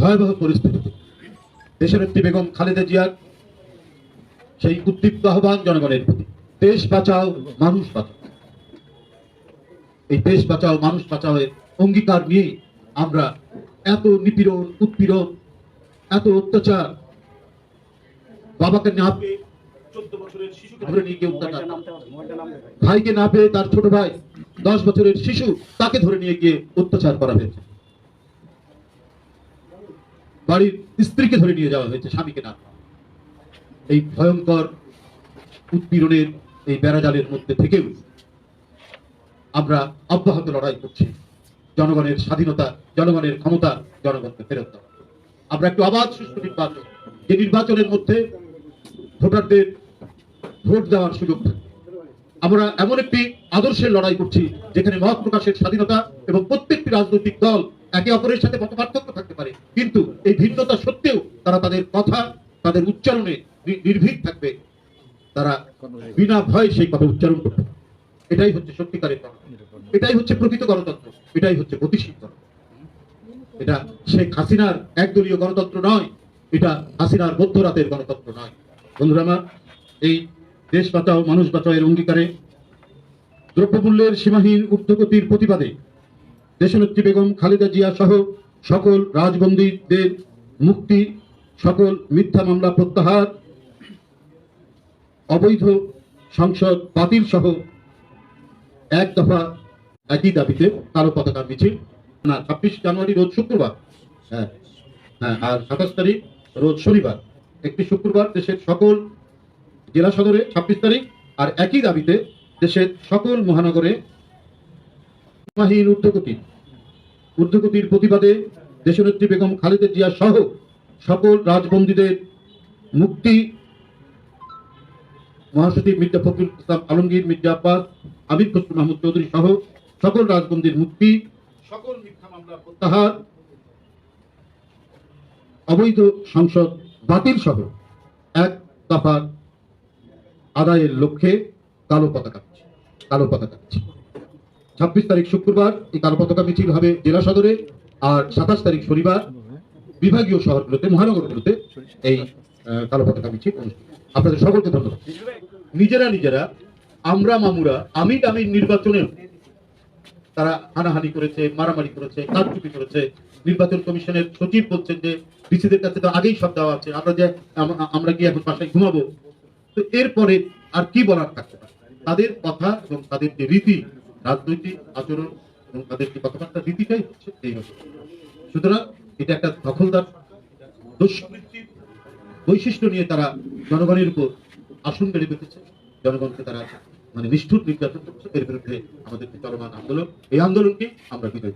ভয়াবহ পরিস্থিতিতে। দেশনেত্রী বেগম খালেদা জিয়ার সেই উদ্দীপ্ত আহ্বান জনগণের প্রতি। দেশ বাঁচাও মানুষ বাঁচাও। এই দেশ বাঁচাও মানুষ বাঁচাও এর অঙ্গীকার নিয়ে আমরা এত নিপীড়ন উৎপীড়ন এত অত্যাচার বাবাকে না পেয়ে চোদ্দ বছরের শিশুকে নিয়ে গিয়ে অত্যাচার ভাইকে না পেয়ে তার ছোট ভাই দশ বছরের শিশু তাকে ধরে নিয়ে গিয়ে অত্যাচার করা হয়েছে। বাড়ির স্ত্রীকে ধরে নিয়ে যাওয়া হয়েছে, স্বামীকে না এই ভয়ঙ্কর উৎপীড়নের এই বেড়াজালের মধ্যে থেকেও আমরা অব্যাহত লড়াই করছি। জনগণের স্বাধীনতা, জনগণের ক্ষমতা জনগণকে ফেরত দেওয়া। আমরা একটু অবাধ সুষ্ঠু নির্বাচন, যে নির্বাচনের মধ্যে ভোটারদের ভোট দেওয়ার সুযোগ থাকে। আমরা এমন একটি আদর্শের লড়াই করছি, যেখানে মত প্রকাশের স্বাধীনতা এবং প্রত্যেকটি রাজনৈতিক দল একে অপরের সাথে মত পার্থক্য থাকতে পারে। কিন্তু এই ভিন্নতা সত্ত্বেও তারা তাদের কথা, তাদের উচ্চারণে নির্ভীক থাকবে। তারা বিনা ভয়ে সেই কথা উচ্চারণ করবে। এটাই হচ্ছে সত্যিকারের গণতন্ত্র এটাই হচ্ছে প্রকৃত গণতন্ত্র। এটাই হচ্ছে গতিশীল গণতন্ত্র। এটা শেখ হাসিনার একদলীয় গণতন্ত্র নয়, এটা হাসিনার মধ্যরাতের গণতন্ত্র নয়। বন্ধুরা আমার, এই দেশ বাঁচাও, মানুষ বাঁচাও এর অঙ্গীকারে দ্রব্যমূল্যের সীমাহীন ঊর্ধ্বগতির প্রতিবাদে দেশনেত্রী বেগম খালেদা জিয়া সহ সকল রাজবন্দীদের মুক্তি, সকল মিথ্যা মামলা প্রত্যাহার, অবৈধ সংসদ বাতিল সহ এক দফা একই দাবিতে কালো পতাকা মিছিল। না, ছাব্বিশ জানুয়ারি রোজ শুক্রবার। হ্যাঁ হ্যাঁ আর সাতাশ তারিখ রোজ শনিবার। একটি শুক্রবার দেশের সকল জেলা সদরে ছাব্বিশ তারিখ আর একই দাবিতে দেশের সকল মহানগরে ঊর্ধ্বগতি ঊর্ধ্বগতির প্রতিবাদে দেশনেত্রী বেগম খালেদা জিয়া সহ সকল রাজবন্দীদের মুক্তি। মহাসচিব মির্জা ফখরুল ইসলাম আলমগীর, মির্জা আব্বাস, আমির খসরু মাহমুদ চৌধুরী সহ সকল রাজবন্দীর মুক্তি। সকল মিথ্যা মামলার প্রত্যাহার। অবৈধ সংসদ বাতিল সহ এক দফা আদায়ের লক্ষ্যে কালো পতাকা কালো পতাকা। ছাব্বিশ তারিখ শুক্রবার এই কালো পতাকা মিছিল হবে জেলা সদরে আর সাতাশ তারিখ শনিবার বিভাগীয় শহরগুলোতে, মহানগরগুলোতে এই কালো পতাকা মিছিল আপনাদের সকলকে ধন্যবাদ। নিজেরা নিজেরা, আমরা মামুরা আমি দামি নির্বাচনেও তারা হানাহানি করেছে, মারামারি করেছে, কারচুপি করেছে। নির্বাচন কমিশনের সচিব বলছেন যে, ডিসিদের কাছে তো আগেই সব দেওয়া আছে, আমরা যে আমরা কি এখন বাসায় ঘুমাবো? তো এরপরে আর কি বলার থাকতে পারে? তাদের কথা এবং তাদের যে রীতি রাজনৈতিক আচরণ এবং তাদের যে কথাবার্তা দিতেটাই হচ্ছে এই সুতরাং এটা একটা দখলদার দুষ্কৃতির বৈশিষ্ট্য নিয়ে তারা জনগণের উপর আসন বেড়ে পেতেছে জনগণকে তারা মানে নিষ্ঠুর নির্যাতন করছে। এর বিরুদ্ধে আমাদেরকে চলমান আন্দোলন, এই আন্দোলনকে আমরা বিজয়।